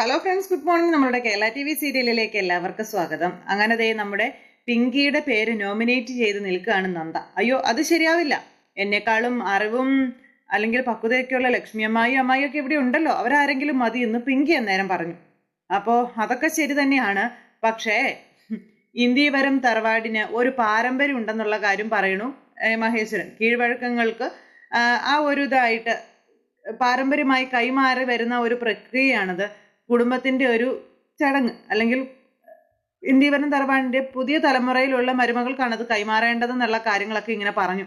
Hello friends good morning നമ്മുടെ Kerala T V സീരിയലിലേക്ക് എല്ലാവർക്കും സ്വാഗതം. അങ്ങനെ ദേ നമ്മുടെ പിങ്കിയുടെ പേര് നോമിനേറ്റ് ചെയ്ത് നിൽക്കുകയാണ് നന്ദ. അയ്യോ അത് ശരിയാവില്ല. എന്നെക്കാളും അറിവും അല്ലെങ്കിൽ പക്വതയൊക്കെയുള്ള ലക്ഷ്മി അമ്മായി അമ്മായിയൊക്കെ ഇവിടെ ഉണ്ടല്ലോ. അവരാരെങ്കിലും മതി എന്ന് പിങ്കി അന്നേരം പറഞ്ഞു. അപ്പോൾ അതൊക്കെ ശരി തന്നെയാണ്. പക്ഷേ ഇന്ത്യവരം തറവാടിന് ഒരു പാരമ്പര്യം ഉണ്ടെന്നുള്ള കാര്യം പറയണു മഹേശ്വരൻ. കീഴ്വഴക്കങ്ങൾക്ക് ആ ഒരു ഇതായിട്ട് പാരമ്പര്യമായി കൈമാറി വരുന്ന ഒരു പ്രക്രിയയാണത്. കുടുംബത്തിന്റെ ഒരു ചടങ്ങ് അല്ലെങ്കിൽ ഇന്ത്യവരം തറവാടിന്റെ പുതിയ തലമുറയിലുള്ള മരുമകൾക്കാണ് അത് കൈമാറേണ്ടതെന്നുള്ള കാര്യങ്ങളൊക്കെ ഇങ്ങനെ പറഞ്ഞു.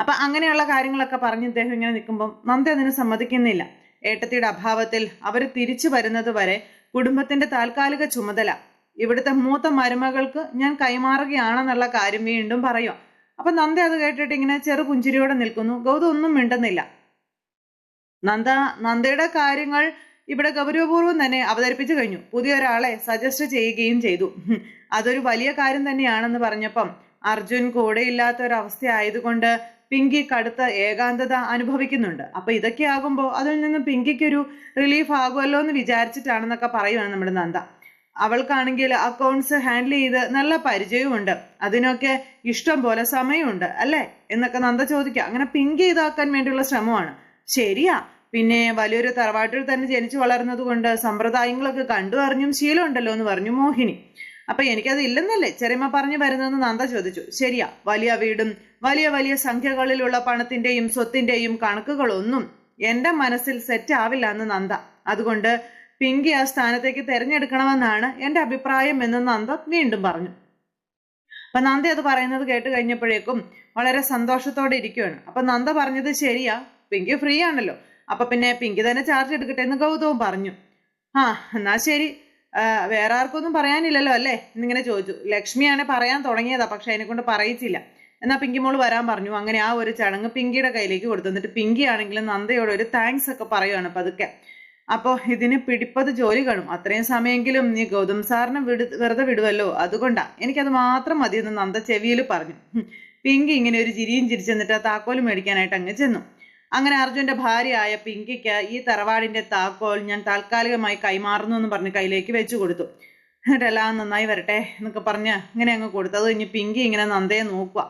അപ്പൊ അങ്ങനെയുള്ള കാര്യങ്ങളൊക്കെ പറഞ്ഞ് ഇദ്ദേഹം ഇങ്ങനെ നിൽക്കുമ്പോൾ നന്ദി അതിന് സമ്മതിക്കുന്നില്ല. ഏട്ടത്തിയുടെ അഭാവത്തിൽ അവർ തിരിച്ചു വരുന്നത് വരെ കുടുംബത്തിന്റെ താൽക്കാലിക ചുമതല ഇവിടുത്തെ മൂത്ത മരുമകൾക്ക് ഞാൻ കൈമാറുകയാണെന്നുള്ള കാര്യം വീണ്ടും പറയുക അപ്പൊ നന്ദ അത് കേട്ടിട്ട് ഇങ്ങനെ ചെറു പുഞ്ചിരിയോടെ നിൽക്കുന്നു. ഗൗതം ഒന്നും മിണ്ടുന്നില്ല. നന്ദ നന്ദയുടെ കാര്യങ്ങൾ ഇവിടെ ഗൗരവപൂർവം തന്നെ അവതരിപ്പിച്ചു കഴിഞ്ഞു. പുതിയ ഒരാളെ സജസ്റ്റ് ചെയ്യുകയും ചെയ്തു. അതൊരു വലിയ കാര്യം തന്നെയാണെന്ന് പറഞ്ഞപ്പം അർജുൻ കൂടെ ഇല്ലാത്ത ഒരു അവസ്ഥ ആയതുകൊണ്ട് പിങ്കി കടുത്ത ഏകാന്തത അനുഭവിക്കുന്നുണ്ട്. അപ്പൊ ഇതൊക്കെ ആകുമ്പോൾ അതിൽ നിന്ന് പിങ്കിക്കൊരു റിലീഫ് ആകുമല്ലോ എന്ന് വിചാരിച്ചിട്ടാണെന്നൊക്കെ പറയുവാണ് നമ്മുടെ നന്ദ. അവൾക്കാണെങ്കിൽ അക്കൗണ്ട്സ് ഹാൻഡിൽ ചെയ്ത് നല്ല പരിചയമുണ്ട് അതിനൊക്കെ ഇഷ്ടം പോലെ സമയമുണ്ട് അല്ലേ? എന്നൊക്കെ നന്ദ ചോദിക്കുക. അങ്ങനെ പിങ്കി ഇതാക്കാൻ വേണ്ടിയുള്ള ശ്രമമാണ്. ശരിയാ. പിന്നെ വലിയൊരു തറവാട്ടിൽ തന്നെ ജനിച്ചു വളർന്നത് കൊണ്ട് സമ്പ്രദായങ്ങളൊക്കെ കണ്ടു അറിഞ്ഞും ശീലമുണ്ടല്ലോ എന്ന് പറഞ്ഞു മോഹിനി. അപ്പൊ എനിക്കത് ഇല്ലെന്നല്ലേ? ചെറിയമ്മ പറഞ്ഞു വരുന്നതെന്ന് നന്ദ ചോദിച്ചു. ശരിയാ വലിയ വീടും വലിയ വലിയ സംഖ്യകളിലുള്ള പണത്തിന്റെയും സ്വത്തിന്റെയും കണക്കുകളൊന്നും എന്റെ മനസ്സിൽ സെറ്റ് ആവില്ല എന്ന് നന്ദ. അതുകൊണ്ട് പിങ്കി ആ സ്ഥാനത്തേക്ക് തെരഞ്ഞെടുക്കണമെന്നാണ് എന്റെ അഭിപ്രായം എന്ന് നന്ദ വീണ്ടും പറഞ്ഞു. അപ്പൊ നന്ദ അത് പറയുന്നത് കേട്ട് കഴിഞ്ഞപ്പോഴേക്കും വളരെ സന്തോഷത്തോടെ ഇരിക്കുകയാണ് അപ്പൊ നന്ദ പറഞ്ഞത് ശരിയാ പിങ്കി ഫ്രീ ആണല്ലോ. അപ്പൊ പിന്നെ പിങ്കി തന്നെ ചാർജ് എടുക്കട്ടെ എന്ന് ഗൗതവും പറഞ്ഞു. ആ എന്നാ ശരി. വേറെ ആർക്കൊന്നും പറയാനില്ലല്ലോ അല്ലേ? എന്നിങ്ങനെ ചോദിച്ചു. ലക്ഷ്മിയാണ് പറയാൻ തുടങ്ങിയതാ പക്ഷെ അതിനെ കൊണ്ട് പറയിച്ചില്ല. എന്നാ പിങ്കി മോൾ വരാൻ പറഞ്ഞു. അങ്ങനെ ആ ഒരു ചടങ്ങ് പിങ്കിയുടെ കയ്യിലേക്ക് കൊടുത്തു. എന്നിട്ട് പിങ്കി ആണെങ്കിലും നന്ദയോട് ഒരു താങ്ക്സ് ഒക്കെ പറയുകയാണ് പതുക്കെ. അപ്പോൾ ഇതിന് പിടിപ്പത് ജോലി കാണും. അത്രയും സമയമെങ്കിലും നീ ഗൗതം സാറിനെ വിടു വെറുതെ വിടുവല്ലോ. അതുകൊണ്ടാ. എനിക്കത് മാത്രം മതിയെന്ന് നന്ദ ചെവിയിൽ പറഞ്ഞു. പിങ്കി ഇങ്ങനെ ഒരു ചിരിയും ചിരിച്ചെന്നിട്ട് ആ താക്കോൽ മേടിക്കാനായിട്ട് അങ്ങ് ചെന്നു. അങ്ങനെ അർജുന്റെ ഭാര്യയായ പിങ്കിക്ക് ഈ തറവാടിന്റെ താക്കോൽ ഞാൻ താൽക്കാലികമായി കൈമാറുന്നു എന്ന് പറഞ്ഞ് കയ്യിലേക്ക് വെച്ചു കൊടുത്തു. എന്നിട്ട് എല്ലാം നന്നായി വരട്ടെ എന്നൊക്കെ പറഞ്ഞ് ഇങ്ങനെ അങ്ങ് കൊടുത്തു. അത് കഴിഞ്ഞ് പിങ്കി ഇങ്ങനെ നന്ദയെ നോക്കുക.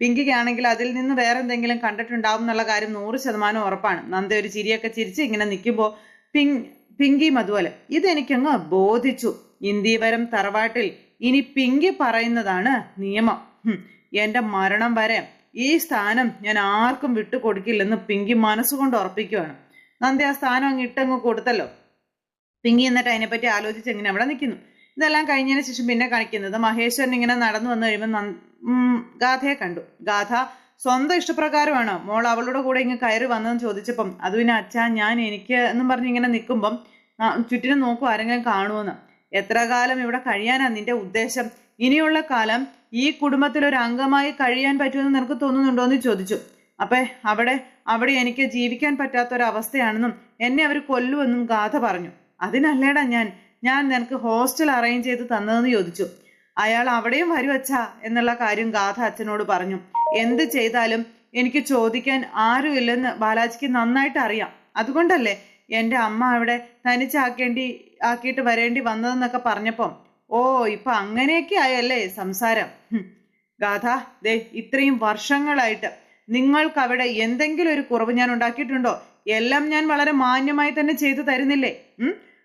പിങ്കിക്കാണെങ്കിൽ അതിൽ നിന്ന് വേറെ എന്തെങ്കിലും കണ്ടിട്ടുണ്ടാവും എന്നുള്ള കാര്യം നൂറ് ശതമാനം ഉറപ്പാണ്. നന്ദ ഒരു ചിരിയൊക്കെ ചിരിച്ച് ഇങ്ങനെ നിൽക്കുമ്പോൾ പിങ് പിങ്കിയും അതുപോലെ ഇതെനിക്കങ്ങ് ബോധിച്ചു. ഇന്ത്യവരം തറവാട്ടിൽ ഇനി പിങ്കി പറയുന്നതാണ് നിയമം. എന്റെ മരണം വരെ ഈ സ്ഥാനം ഞാൻ ആർക്കും വിട്ടു വിട്ടുകൊടുക്കില്ലെന്ന് പിങ്കി മനസ്സുകൊണ്ട് ഉറപ്പിക്കുകയാണ് നന്ദി ആ സ്ഥാനം അങ്ങ് ഇട്ടങ്ങ് കൊടുത്തല്ലോ. പിങ്കി എന്നിട്ട് അതിനെപ്പറ്റി ആലോചിച്ച് ഇങ്ങനെ അവിടെ നിൽക്കുന്നു. ഇതെല്ലാം കഴിഞ്ഞതിന് ശേഷം പിന്നെ കാണിക്കുന്നത് മഹേശ്വരൻ ഇങ്ങനെ നടന്നു വന്നു കഴിയുമ്പോൾ ഗാഥയെ കണ്ടു. ഗാഥ സ്വന്തം ഇഷ്ടപ്രകാരമാണ്? മോൾ അവളുടെ കൂടെ ഇങ്ങ് കയറി വന്നതെന്ന് ചോദിച്ചപ്പം അത് പിന്നെ അച്ഛാ ഞാൻ എനിക്ക് എന്നും പറഞ്ഞ് ഇങ്ങനെ നിൽക്കുമ്പം ചുറ്റിനും നോക്കും ആരെങ്കിലും കാണുമെന്ന് എത്ര കാലം ഇവിടെ കഴിയാനാ നിന്റെ ഉദ്ദേശം? ഇനിയുള്ള കാലം ഈ കുടുംബത്തിൽ ഒരു അംഗമായി കഴിയാൻ പറ്റുമെന്ന് നിനക്ക് തോന്നുന്നുണ്ടോ എന്ന് ചോദിച്ചു. അപ്പേ അവിടെ അവിടെ എനിക്ക് ജീവിക്കാൻ പറ്റാത്ത ഒരു അവസ്ഥയാണെന്നും എന്നെ അവർ കൊല്ലുമെന്നും ഗാഥ പറഞ്ഞു. അതിനല്ലേടാ ഞാൻ ഞാൻ നിനക്ക് ഹോസ്റ്റൽ അറേഞ്ച് ചെയ്ത് തന്നതെന്ന് ചോദിച്ചു. അയാൾ അവിടെയും വരുവച്ചാ എന്നുള്ള കാര്യം ഗാഥ അച്ഛനോട് പറഞ്ഞു. എന്ത് ചെയ്താലും എനിക്ക് ചോദിക്കാൻ ആരുമില്ലെന്ന് ബാലാജിക്ക് നന്നായിട്ട് അറിയാം. അതുകൊണ്ടല്ലേ എന്റെ അമ്മ അവിടെ തനിച്ചാക്കേണ്ടി ആക്കിയിട്ട് വരേണ്ടി വന്നതെന്നൊക്കെ പറഞ്ഞപ്പം ഓ ഇപ്പൊ അങ്ങനെയൊക്കെ ആയല്ലേ സംസാരം? ഗാഥ ദേ ഇത്രയും വർഷങ്ങളായിട്ട് നിങ്ങൾക്ക് അവിടെ എന്തെങ്കിലും ഒരു കുറവ് ഞാൻ ഉണ്ടാക്കിയിട്ടുണ്ടോ? എല്ലാം ഞാൻ വളരെ മാന്യമായി തന്നെ ചെയ്തു തരുന്നില്ലേ?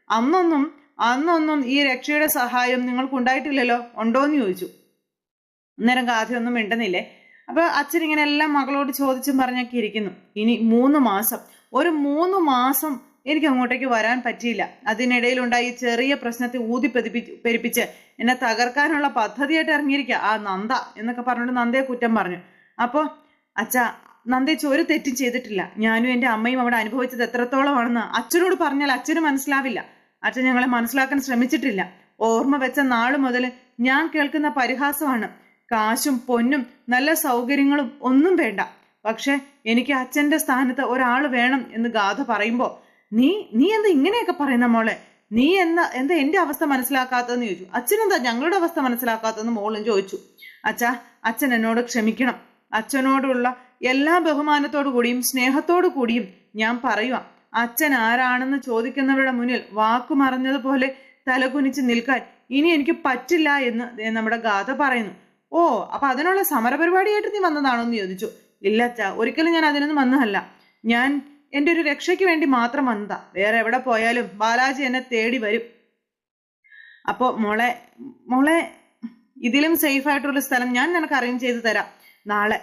അന്നൊന്നും അന്നൊന്നും ഈ രക്ഷയുടെ സഹായം നിങ്ങൾക്ക് ഉണ്ടായിട്ടില്ലല്ലോ ഉണ്ടോന്ന് ചോദിച്ചു. അന്നേരം ഗാഥയൊന്നും മിണ്ടുന്നില്ലേ? അപ്പൊ അച്ഛൻ ഇങ്ങനെ എല്ലാം മകളോട് ചോദിച്ചും പറഞ്ഞൊക്കെ ഇരിക്കുന്നു. ഇനി മൂന്ന് മാസം. ഒരു മൂന്ന് മാസം എനിക്ക് അങ്ങോട്ടേക്ക് വരാൻ പറ്റിയില്ല. അതിനിടയിലുണ്ടായി ചെറിയ പ്രശ്നത്തെ ഊതി പെരുപ്പിച്ച് എന്നെ തകർക്കാനുള്ള പദ്ധതിയായിട്ട് ഇറങ്ങിയിരിക്കുക ആ നന്ദ എന്നൊക്കെ പറഞ്ഞുകൊണ്ട് നന്ദയെ കുറ്റം പറഞ്ഞു. അപ്പോ അച്ഛ നന്ദേച്ച് ഒരു തെറ്റും ചെയ്തിട്ടില്ല. ഞാനും എന്റെ അമ്മയും അവിടെ അനുഭവിച്ചത് എത്രത്തോളമാണെന്ന് അച്ഛനോട് പറഞ്ഞാൽ അച്ഛന് മനസ്സിലാവില്ല. അച്ഛൻ ഞങ്ങളെ മനസ്സിലാക്കാൻ ശ്രമിച്ചിട്ടില്ല. ഓർമ്മ വെച്ച നാളു മുതൽ ഞാൻ കേൾക്കുന്ന പരിഹാസമാണ്. കാശും പൊന്നും നല്ല സൗകര്യങ്ങളും ഒന്നും വേണ്ട. പക്ഷെ എനിക്ക് അച്ഛന്റെ സ്ഥാനത്ത് ഒരാൾ വേണം എന്ന് ഗാഥ പറയുമ്പോ നീ നീ എന്താ ഇങ്ങനെയൊക്കെ പറയുന്ന മോളെ? നീ എന്ന എന്താ എന്റെ അവസ്ഥ മനസ്സിലാക്കാത്തതെന്ന് ചോദിച്ചു. അച്ഛനെന്താ ഞങ്ങളുടെ അവസ്ഥ മനസ്സിലാക്കാത്തതെന്ന് മോളും ചോദിച്ചു. അച്ഛാ അച്ഛൻ എന്നോട് ക്ഷമിക്കണം. അച്ഛനോടുള്ള എല്ലാ ബഹുമാനത്തോടു കൂടിയും സ്നേഹത്തോടു കൂടിയും ഞാൻ പറയുക അച്ഛൻ ആരാണെന്ന് ചോദിക്കുന്നവരുടെ മുന്നിൽ വാക്കു മറഞ്ഞതുപോലെ തലകുനിച്ച് നിൽക്കാൻ ഇനി എനിക്ക് പറ്റില്ല എന്ന് നമ്മുടെ ഗാഥ പറയുന്നു. ഓ അപ്പൊ അതിനുള്ള സമരപരിപാടിയായിട്ട് നീ വന്നതാണോ എന്ന് ചോദിച്ചു. ഇല്ല അച്ഛാ ഒരിക്കലും ഞാൻ അതിനൊന്നും വന്നതല്ല. ഞാൻ എന്റെ ഒരു രക്ഷയ്ക്ക് വേണ്ടി മാത്രം വന്നതാ. വേറെ എവിടെ പോയാലും ബാലാജി എന്നെ തേടി വരും. അപ്പോൾ മോളെ മോളെ ഇതിലും സേഫ് ആയിട്ടുള്ള സ്ഥലം ഞാൻ നിനക്ക് അറേഞ്ച് ചെയ്ത് തരാം. നാളെ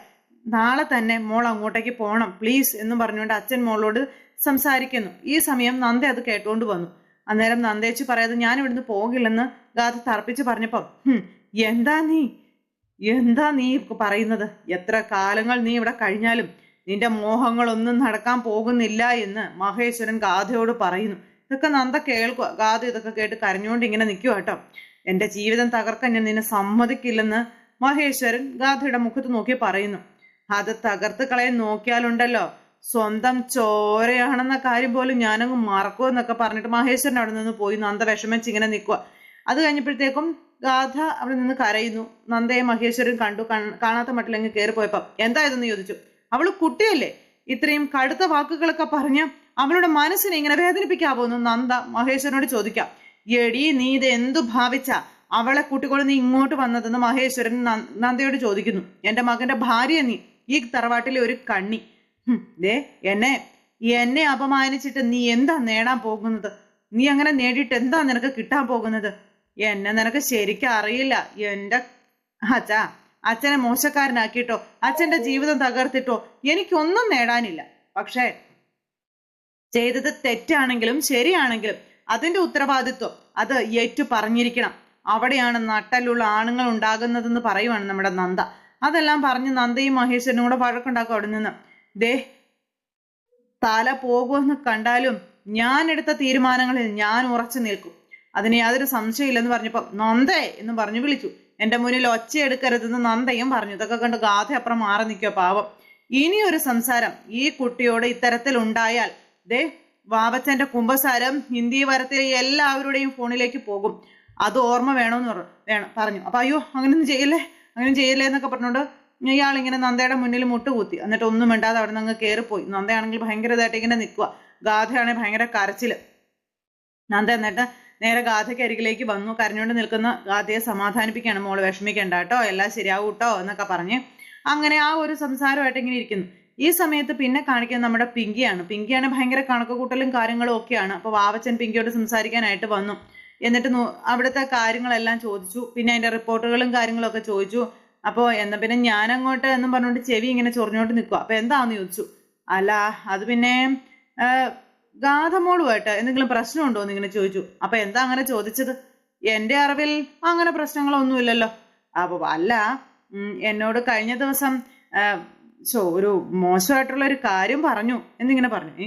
നാളെ തന്നെ മോൾ അങ്ങോട്ടേക്ക് പോകണം പ്ലീസ് എന്ന് പറഞ്ഞുകൊണ്ട് അച്ഛൻ മോളോട് സംസാരിക്കുന്നു. ഈ സമയം നന്ദ അത് കേട്ടുകൊണ്ട് വന്നു. അന്നേരം നന്ദേച്ചി പറയാതെ ഞാൻ ഇവിടുന്ന് പോകില്ലെന്ന് ഗാഥ തർപ്പിച്ച് പറഞ്ഞപ്പം എന്താ നീ? എന്താ നീ പറയുന്നത്? എത്ര കാലങ്ങൾ നീ ഇവിടെ കഴിഞ്ഞാലും നിന്റെ മോഹങ്ങളൊന്നും നടക്കാൻ പോകുന്നില്ല എന്ന് മഹേശ്വരൻ ഗാഥയോട് പറയുന്നു. ഇതൊക്കെ നന്ദ കേൾക്കുക ഗാഥ ഇതൊക്കെ കേട്ട് കരഞ്ഞുകൊണ്ട് ഇങ്ങനെ നിൽക്കുക കേട്ടോ. എന്റെ ജീവിതം തകർക്കാൻ ഞാൻ നിന്നെ സമ്മതിക്കില്ലെന്ന് മഹേശ്വരൻ ഗാഥയുടെ മുഖത്ത് നോക്കി പറയുന്നു. അത് തകർത്ത് കളയാൻ നോക്കിയാലുണ്ടല്ലോ. സ്വന്തം ചോരയാണെന്ന കാര്യം പോലും ഞാനങ്ങ് മറക്കൂ എന്നൊക്കെ പറഞ്ഞിട്ട് മഹേശ്വരൻ അവിടെ നിന്ന് പോയി നന്ദ വിഷമിച്ച് ഇങ്ങനെ നിൽക്കുക അത് കഴിഞ്ഞപ്പോഴത്തേക്കും ഗാഥ അവിടെ നിന്ന് കരയുന്നു. നന്ദയെ മഹേശ്വരൻ കണ്ടു. കാണാത്ത മട്ടിലങ്ങ് കയറി പോയപ്പം എന്താ ഇതെന്ന് ചോദിച്ചു? അവൾ കുട്ടിയല്ലേ? ഇത്രയും കടുത്ത വാക്കുകളൊക്കെ പറഞ്ഞ് അവളുടെ മനസ്സിനെ ഇങ്ങനെ വേദനിപ്പിക്കാവോ എന്ന് നന്ദ മഹേശ്വരനോട് ചോദിക്കാം. എടി നീ ഇത് എന്തു ഭാവിച്ച? അവളെ കൂട്ടിക്കൊണ്ട് നീ ഇങ്ങോട്ട് വന്നതെന്ന് മഹേശ്വരൻ നന്ദ- നന്ദയോട് ചോദിക്കുന്നു. എന്റെ മകന്റെ ഭാര്യ നീ ഈ തറവാട്ടിലെ ഒരു കണ്ണി. ദേ എന്നെ എന്നെ അപമാനിച്ചിട്ട് നീ എന്താ നേടാൻ പോകുന്നത്? നീ അങ്ങനെ നേടിയിട്ട് എന്താ നിനക്ക് കിട്ടാൻ പോകുന്നത്? എന്നെ നിനക്ക് ശരിക്കും അറിയില്ല. എന്റെ അച്ഛാ അച്ഛനെ മോശക്കാരനാക്കിയിട്ടോ അച്ഛന്റെ ജീവിതം തകർത്തിട്ടോ എനിക്കൊന്നും നേടാനില്ല. പക്ഷേ ചെയ്തത് തെറ്റാണെങ്കിലും ശരിയാണെങ്കിലും അതിന്റെ ഉത്തരവാദിത്വം അത് ഏറ്റു പറഞ്ഞിരിക്കണം. അവിടെയാണ് നട്ടലുള്ള ആണുങ്ങൾ ഉണ്ടാകുന്നതെന്ന് പറയുവാണ് നമ്മുടെ നന്ദ. അതെല്ലാം പറഞ്ഞ് നന്ദയും മഹേശ്വരനും കൂടെ വഴക്കുണ്ടാക്കും അവിടെ നിന്ന്. ദേ തല പോകുമെന്ന് കണ്ടാലും ഞാൻ എടുത്ത തീരുമാനങ്ങളിൽ ഞാൻ ഉറച്ചു നിൽക്കും. അതിന് യാതൊരു സംശയമില്ലെന്ന് പറഞ്ഞപ്പോൾ നന്ദേ എന്ന് പറഞ്ഞു വിളിച്ചു. എന്റെ മുന്നിൽ ഒച്ചയെടുക്കരുതെന്ന് നന്ദയും പറഞ്ഞു. ഇതൊക്കെ കണ്ട് ഗാഥ അപ്പുറം മാറി നിൽക്കുക പാവം. ഇനിയൊരു സംസാരം. ഈ കുട്ടിയോട് ഇത്തരത്തിൽ ഉണ്ടായാൽ ദേ വാവച്ചന്റെ കുംഭസാരം ഹിന്ദി വരത്തിലെ എല്ലാവരുടെയും ഫോണിലേക്ക് പോകും. അത് ഓർമ്മ വേണമെന്ന് പറഞ്ഞു വേണം പറഞ്ഞു. അപ്പൊ അയ്യോ അങ്ങനെയൊന്നും ചെയ്യല്ലേ? അങ്ങനെ ചെയ്യില്ലേ എന്നൊക്കെ പറഞ്ഞുകൊണ്ട് ഇയാൾ ഇങ്ങനെ നന്ദയുടെ മുന്നിൽ മുട്ടുകൂത്തി. എന്നിട്ട് ഒന്നും മിണ്ടാതെ അവിടെ നിന്ന് കയറിപ്പോയി നന്ദയാണെങ്കിൽ ഭയങ്കര ഇതായിട്ട് ഇങ്ങനെ നിൽക്കുക ഗാഥയാണെങ്കിൽ ഭയങ്കര കരച്ചിൽ. നന്ദ എന്നിട്ട് നേരെ ഗാഥയ്ക്ക് അരികിലേക്ക് വന്നു. കരഞ്ഞുകൊണ്ട് നിൽക്കുന്ന ഗാഥയെ സമാധാനിപ്പിക്കുകയാണ്. മോൾ വിഷമിക്കേണ്ട കേട്ടോ. എല്ലാം ശരിയാവും കേട്ടോ എന്നൊക്കെ പറഞ്ഞ് അങ്ങനെ ആ ഒരു സംസാരമായിട്ട് ഇങ്ങനെ ഇരിക്കുന്നു. ഈ സമയത്ത് പിന്നെ കാണിക്കുന്നത് നമ്മുടെ പിങ്കിയാണ്. പിങ്കിയാണ് ഭയങ്കര കണക്ക് കൂട്ടലും കാര്യങ്ങളും ഒക്കെയാണ്. അപ്പോൾ വാവച്ചൻ പിങ്കിയോട് സംസാരിക്കാനായിട്ട് വന്നു. എന്നിട്ട് അവിടുത്തെ കാര്യങ്ങളെല്ലാം ചോദിച്ചു. പിന്നെ അതിന്റെ റിപ്പോർട്ടുകളും കാര്യങ്ങളും ഒക്കെ ചോദിച്ചു. അപ്പോൾ എന്നാ പിന്നെ ഞാൻ അങ്ങോട്ട് എന്നും പറഞ്ഞുകൊണ്ട് ചെവി ഇങ്ങനെ ചൊറിഞ്ഞോണ്ട് നിൽക്കുക അപ്പോൾ എന്താന്ന് ചോദിച്ചു? അല്ല അത് പിന്നെ ഗാഥമോളുമായിട്ട് എന്തെങ്കിലും പ്രശ്നമുണ്ടോ എന്ന് ഇങ്ങനെ ചോദിച്ചു. അപ്പൊ എന്താ അങ്ങനെ ചോദിച്ചത്? എന്റെ അറിവിൽ അങ്ങനെ പ്രശ്നങ്ങളൊന്നുമില്ലല്ലോ. അപ്പൊ അല്ല എന്നോട് കഴിഞ്ഞ ദിവസം ഒരു മോശമായിട്ടുള്ള ഒരു കാര്യം പറഞ്ഞു എന്നിങ്ങനെ പറഞ്ഞു. ഏ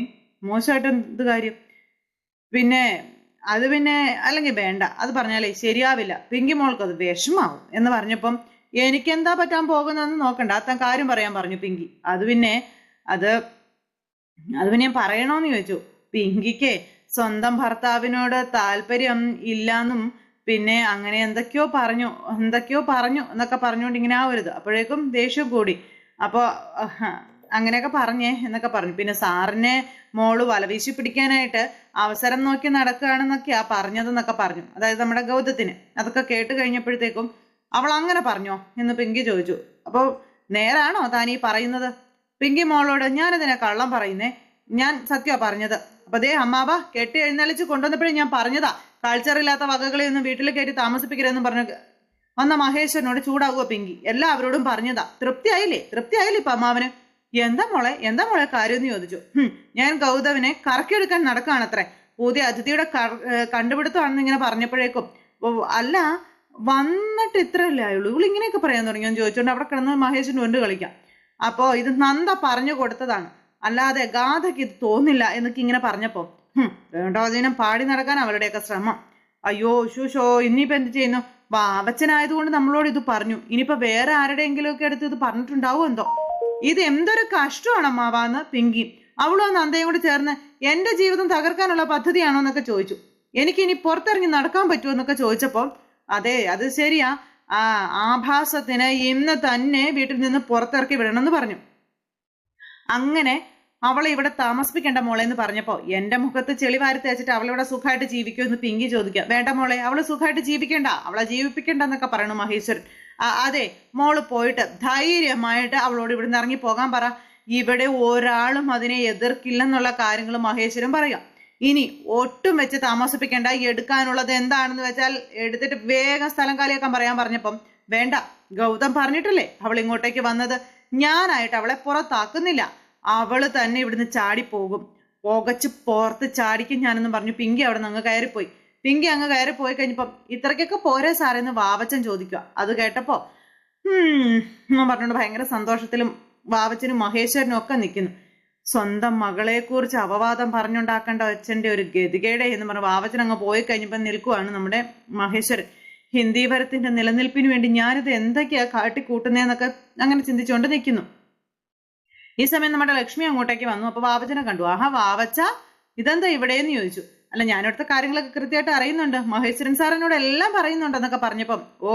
മോശമായിട്ട് എന്ത് കാര്യം? പിന്നെ അത് പിന്നെ അല്ലെങ്കിൽ വേണ്ട അത് പറഞ്ഞാലേ ശരിയാവില്ല. പിങ്കി മോൾക്ക് അത് വിഷമാവും എന്ന് പറഞ്ഞപ്പം എനിക്ക് എന്താ പറ്റാൻ പോകുന്നതെന്ന് നോക്കണ്ട. അത്തം കാര്യം പറയാൻ പറഞ്ഞു പിങ്കി. അത് പിന്നെ അത് അത് പിന്നെ പറയണോന്ന് ചോദിച്ചു. പിങ്കിക്ക് സ്വന്തം ഭർത്താവിനോട് താല്പര്യം ഇല്ലാന്നും പിന്നെ അങ്ങനെ എന്തൊക്കെയോ പറഞ്ഞു എന്തൊക്കെയോ പറഞ്ഞു എന്നൊക്കെ പറഞ്ഞുകൊണ്ട് ഇങ്ങനെ ആവരുത്. അപ്പോഴേക്കും ദേഷ്യം കൂടി. അപ്പോൾ അങ്ങനെയൊക്കെ പറഞ്ഞേ എന്നൊക്കെ പറഞ്ഞു. പിന്നെ സാറിനെ മോൾ വലവീശി പിടിക്കാനായിട്ട് അവസരം നോക്കി നടക്കുകയാണെന്നൊക്കെയാ പറഞ്ഞതെന്നൊക്കെ പറഞ്ഞു. അതായത് നമ്മുടെ ഗൗതത്തിന്. അതൊക്കെ കേട്ട് കഴിഞ്ഞപ്പോഴത്തേക്കും അവൾ അങ്ങനെ പറഞ്ഞോ എന്ന് പിങ്കി ചോദിച്ചു. അപ്പോൾ നേരാണോ താൻ ഈ പറയുന്നത്? പിങ്കി മോളോട് ഞാനിതിനെ കള്ളം പറയുന്നേ. ഞാൻ സത്യമാണ് പറഞ്ഞത്. അപ്പൊ അതേ അമ്മാവ കെട്ടി എഴുന്നള്ളിച്ച് കൊണ്ടുവന്നപ്പോഴേ ഞാൻ പറഞ്ഞതാ. കൾച്ചർ ഇല്ലാത്ത വകകളെ ഒന്നും വീട്ടിൽ കയറ്റി താമസിപ്പിക്കരുതെന്ന് പറഞ്ഞു വന്ന മഹേശ്വരനോട് ചൂടാവുക പിങ്കി? എല്ലാവരോടും പറഞ്ഞതാ. തൃപ്തിയായില്ലേ? തൃപ്തിയായില്ലേ ഇപ്പൊ അമ്മാവന്? എന്താ മോളെ? എന്താ മോളെ കാര്യം എന്ന് ചോദിച്ചു. ഞാൻ ഗൗതവിനെ കറക്കിയെടുക്കാൻ നടക്കുകയാണത്രേ പുതിയ അതിഥിയുടെ കണ്ടുപിടുത്തമാണെന്ന് ഇങ്ങനെ പറഞ്ഞപ്പോഴേക്കും അല്ല വന്നിട്ട് ഇത്രയല്ലേ ആയുള്ളൂ? ഇങ്ങനെയൊക്കെ പറയാൻ തുടങ്ങി ഞാൻ ചോദിച്ചുകൊണ്ട് അവിടെ കിടന്ന് മഹേഷിന് കൊണ്ട് കളിക്കാം. അപ്പോ ഇത് നന്ദ പറഞ്ഞു കൊടുത്തതാണ്. അല്ലാതെ ഗാഥയ്ക്ക് ഇത് തോന്നില്ല എന്നൊക്കെ ഇങ്ങനെ പറഞ്ഞപ്പോൾ "ഹും, വേണ്ടാതിനം പാടി നടക്കാൻ അവരുടെയൊക്കെ ശ്രമം. അയ്യോ ശുശോ ഇനിയിപ്പോൾ എന്ത് ചെയ്യുന്നു? വാവച്ചനായതുകൊണ്ട് നമ്മളോട് ഇത് പറഞ്ഞു. ഇനിയിപ്പോൾ വേറെ ആരുടെയെങ്കിലും ഒക്കെ അടുത്ത് ഇത് പറഞ്ഞിട്ടുണ്ടാവും എന്തോ? ഇത് എന്തൊരു കഷ്ടമാണ് അമ്മാവാന്ന് പിങ്കി. അവളും നന്ദയും കൂടി ചേർന്ന് എന്റെ ജീവിതം തകർക്കാനുള്ള പദ്ധതിയാണോ എന്നൊക്കെ ചോദിച്ചു. എനിക്ക് ഇനി പുറത്തിറങ്ങി നടക്കാൻ പറ്റുമോ എന്നൊക്കെ ചോദിച്ചപ്പോൾ അതെ അത് ശരിയാ. ആ ആഭാസത്തിന് ഇന്ന് തന്നെ വീട്ടിൽ നിന്ന് പുറത്തിറക്കി വിടണമെന്ന് പറഞ്ഞു. അങ്ങനെ അവളെ ഇവിടെ താമസിപ്പിക്കേണ്ട മോളെ എന്ന് പറഞ്ഞപ്പോ എന്റെ മുഖത്ത് ചെളി വാരി തേച്ചിട്ട് അവളിവിടെ സുഖമായിട്ട് ജീവിക്കുമെന്ന് പിങ്കി ചോദിക്കുക. വേണ്ട മോളെ അവൾ സുഖമായിട്ട് ജീവിക്കേണ്ട അവളെ ജീവിപ്പിക്കേണ്ട എന്നൊക്കെ പറയണു മഹേശ്വരൻ. അതെ മോൾ പോയിട്ട് ധൈര്യമായിട്ട് അവളോട് ഇവിടുന്ന് ഇറങ്ങി പോകാൻ പറ. ഇവിടെ ഒരാളും അതിനെ എതിർക്കില്ലെന്നുള്ള കാര്യങ്ങൾ മഹേശ്വരൻ പറയാം. ഇനി ഒട്ടും വെച്ച് താമസിപ്പിക്കേണ്ട എടുക്കാനുള്ളത് എന്താണെന്ന് വെച്ചാൽ എടുത്തിട്ട് വേഗം സ്ഥലം കാലിയാക്കാൻ പറയാൻ പറഞ്ഞപ്പം വേണ്ട ഗൗതം പറഞ്ഞിട്ടല്ലേ അവൾ ഇങ്ങോട്ടേക്ക് വന്നത്? ഞാനായിട്ട് അവളെ പുറത്താക്കുന്നില്ല. അവൾ തന്നെ ഇവിടുന്ന് ചാടിപ്പോകും. പുകച്ച് പുറത്ത് ചാടിക്കും ഞാനെന്ന് പറഞ്ഞു. പിങ്കി അവിടെ നിന്ന് അങ്ങ് കയറിപ്പോയി. പിങ്കി അങ്ങ് കയറി പോയി കഴിഞ്ഞപ്പം ഇത്രയ്ക്കൊക്കെ പോരെ സാറേ എന്ന് വാവച്ചൻ ചോദിക്കുക. അത് കേട്ടപ്പോൾ എന്ന് പറഞ്ഞുകൊണ്ട് ഭയങ്കര സന്തോഷത്തിലും വാവച്ചനും മഹേശ്വരനും ഒക്കെ നിൽക്കുന്നു. സ്വന്തം മകളെക്കുറിച്ച് അപവാദം പറഞ്ഞുണ്ടാക്കേണ്ട അച്ഛന്റെ ഒരു ഗതികേടെ എന്ന് പറഞ്ഞു വാവച്ചൻ അങ്ങ് പോയി കഴിഞ്ഞപ്പം നിൽക്കുവാണ് നമ്മുടെ മഹേശ്വരൻ. ഹിന്ദി ഭരത്തിന്റെ നിലനിൽപ്പിന് വേണ്ടി ഞാനിത് എന്തൊക്കെയാ കാട്ടിക്കൂട്ടുന്നതെന്നൊക്കെ അങ്ങനെ ചിന്തിച്ചുകൊണ്ട് നിൽക്കുന്നു. ഈ സമയം നമ്മുടെ ലക്ഷ്മി അങ്ങോട്ടേക്ക് വന്നു. അപ്പൊ വാവച്ചനെ കണ്ടു. ആഹാ വാവച്ച ഇതെന്താ ഇവിടെയെന്ന് ചോദിച്ചു. അല്ല ഞാനിവിടുത്തെ കാര്യങ്ങളൊക്കെ കൃത്യമായിട്ട് അറിയുന്നുണ്ട്. മഹേശ്വരൻ സാർ എന്നോട് എല്ലാം പറയുന്നുണ്ടെന്നൊക്കെ പറഞ്ഞപ്പം ഓ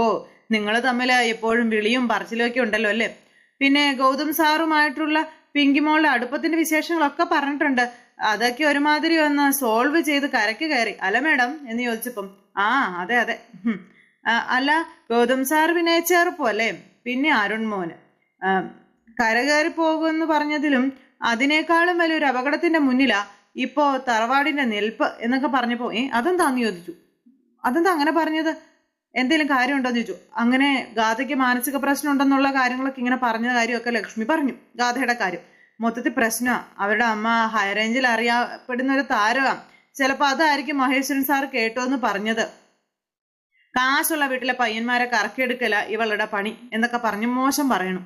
നിങ്ങൾ തമ്മിൽ എപ്പോഴും വിളിയും പറച്ചിലും ഒക്കെ ഉണ്ടല്ലോ അല്ലേ? പിന്നെ ഗൗതം സാറുമായിട്ടുള്ള പിങ്കിമോളുടെ അടുപ്പത്തിന്റെ വിശേഷങ്ങളൊക്കെ പറഞ്ഞിട്ടുണ്ട്. അതൊക്കെ ഒരുമാതിരി ഒന്ന് സോൾവ് ചെയ്ത് കരക്ക് കയറി. അല്ല മേഡം എന്ന് ചോദിച്ചപ്പം ആ അതെ അതെ. അല്ല ഗൗതം സാർ പിന്നെ അല്ലേ? പിന്നെ അരുൺ മോന്. ആ, കരകയറി പോകുമെന്ന് പറഞ്ഞതിലും അതിനേക്കാളും വലിയൊരു അപകടത്തിന്റെ മുന്നിലാ ഇപ്പോ തറവാടിന്റെ നിൽപ്പ് എന്നൊക്കെ പറഞ്ഞപ്പോ ഏ അതെന്താ അന്ന് ചോദിച്ചു? അതെന്താ അങ്ങനെ പറഞ്ഞത്? എന്തെങ്കിലും കാര്യമുണ്ടോന്ന് ചോദിച്ചു. അങ്ങനെ ഗാഥയ്ക്ക് മാനസിക പ്രശ്നം ഉണ്ടെന്നുള്ള കാര്യങ്ങളൊക്കെ ഇങ്ങനെ പറഞ്ഞ കാര്യമൊക്കെ ലക്ഷ്മി പറഞ്ഞു ഗാഥയുടെ കാര്യം. മൊത്തത്തിൽ പ്രശ്നമാണ് അവരുടെ അമ്മ ഹൈറേഞ്ചിൽ അറിയപ്പെടുന്ന ഒരു താരമാണ് ചിലപ്പോൾ അതായിരിക്കും മഹേശ്വരൻ സാർ കേട്ടോ എന്ന് പറഞ്ഞത്. കാശുള്ള വീട്ടിലെ പയ്യന്മാരെ കറക്കിയെടുക്കല ഇവളുടെ പണി എന്നൊക്കെ പറഞ്ഞ് മോശം പറയണു.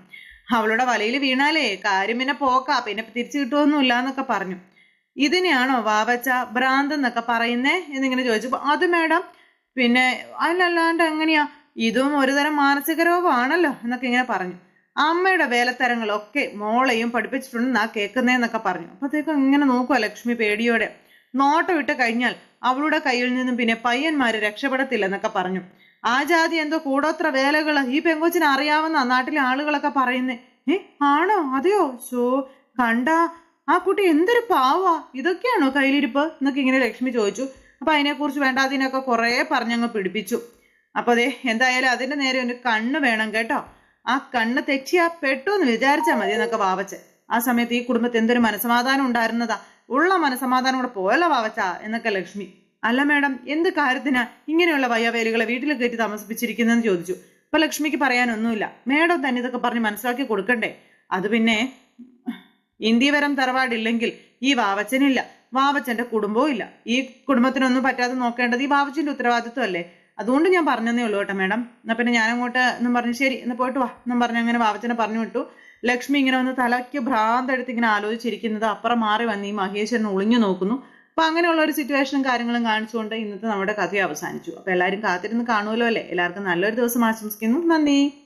അവളുടെ വലയിൽ വീണാലേ കാര്യം പിന്നെ പോക്കാ പിന്നെ തിരിച്ചു കിട്ടുമൊന്നുമില്ല എന്നൊക്കെ പറഞ്ഞു. ഇതിനെയാണോ വാവച്ച ഭ്രാന്ത് എന്നൊക്കെ പറയുന്നേ എന്നിങ്ങനെ ചോദിച്ചപ്പോൾ അത് മേഡം പിന്നെ അല്ലല്ലാണ്ട് എങ്ങനെയാ? ഇതും ഒരുതരം മാനസിക രോഗമാണല്ലോ എന്നൊക്കെ ഇങ്ങനെ പറഞ്ഞു. അമ്മയുടെ വേലത്തരങ്ങളൊക്കെ മോളെയും പഠിപ്പിച്ചിട്ടുണ്ടെന്നാ കേൾക്കുന്നേന്നൊക്കെ പറഞ്ഞു. അപ്പോഴത്തേക്കും ഇങ്ങനെ നോക്കുക ലക്ഷ്മി പേടിയോടെ. നോട്ടം ഇട്ട് കഴിഞ്ഞാൽ അവളുടെ കയ്യിൽ നിന്നും പിന്നെ പയ്യന്മാര് രക്ഷപ്പെടത്തില്ലെന്നൊക്കെ പറഞ്ഞു. ആ ജാതി എന്തോ കൂടോത്ര വേലകൾ ഈ പെങ്കൊച്ചിനെ അറിയാവുന്ന നാട്ടിലെ ആളുകളൊക്കെ പറയുന്നേ. ഏ ആണോ? അതെയോ? ഷോ കണ്ടാ. ആ കുട്ടി എന്തൊരു പാവാ. ഇതൊക്കെയാണോ കയ്യിലിരിപ്പ്? എന്നൊക്കെ ഇങ്ങനെ ലക്ഷ്മി ചോദിച്ചു. അപ്പൊ അതിനെക്കുറിച്ച് വേണ്ടാതിനൊക്കെ കുറേ പറഞ്ഞങ്ങ് പിടിപ്പിച്ചു. അപ്പൊ അതെ എന്തായാലും അതിന്റെ നേരെ ഒരു കണ്ണ് വേണം കേട്ടോ. ആ കണ്ണ് തെറ്റിയാ പെട്ടു എന്ന് വിചാരിച്ചാൽ മതി എന്നൊക്കെ വാവച്ച ആ സമയത്ത് ഈ കുടുംബത്തെ എന്തൊരു മനസമാധാനം ഉണ്ടായിരുന്നതാ. ഉള്ള മനസമാധാനം കൂടെ പോയല്ലോ വാവച്ച എന്നൊക്കെ ലക്ഷ്മി. അല്ല മാഡം എന്ത് കാര്യത്തിനാ ഇങ്ങനെയുള്ള വയ്യാവേലികളെ വീട്ടിൽ കയറ്റി താമസിപ്പിച്ചിരിക്കുന്നതെന്ന് ചോദിച്ചു. ഇപ്പൊ ലക്ഷ്മിക്ക് പറയാനൊന്നുമില്ല. മാഡം തന്നെ ഇതൊക്കെ പറഞ്ഞ് മനസ്സിലാക്കി കൊടുക്കണ്ടേ? അത് പിന്നെ ഇന്ത്യവരം തറവാടില്ലെങ്കിൽ ഈ വാവച്ചനില്ല. വാവച്ചന്റെ കുടുംബവും ഇല്ല. ഈ കുടുംബത്തിനൊന്നും പറ്റാതെ നോക്കേണ്ടത് ഈ വാവച്ചന്റെ ഉത്തരവാദിത്വം അല്ലേ അതുകൊണ്ട് ഞാൻ പറഞ്ഞതേ ഉള്ളൂ കേട്ടോ മാഡം. എന്നാ പിന്നെ ഞാൻ അങ്ങോട്ട് എന്നും പറഞ്ഞു ശരി എന്ന് പോയിട്ട് വാ. എന്നും പറഞ്ഞ് അങ്ങനെ വാവച്ചനെ പറഞ്ഞു വിട്ടു. ലക്ഷ്മി ഇങ്ങനെ വന്ന് തലയ്ക്ക് ഭ്രാന്തെടുത്ത് ഇങ്ങനെ ആലോചിച്ചിരിക്കുന്നത് അപ്പുറം മാറി വന്ന് ഈ മഹേശ്വരൻ ഒളിഞ്ഞു നോക്കുന്നു. അപ്പൊ അങ്ങനെയുള്ള ഒരു സിറ്റുവേഷനും കാര്യങ്ങളും കാണിച്ചുകൊണ്ട് ഇന്നത്തെ നമ്മുടെ കഥ അവസാനിച്ചു. അപ്പൊ എല്ലാവരും കാത്തിരുന്ന് കാണുമല്ലോ അല്ലേ? എല്ലാവർക്കും നല്ലൊരു ദിവസം ആശംസിക്കുന്നു. നന്ദി.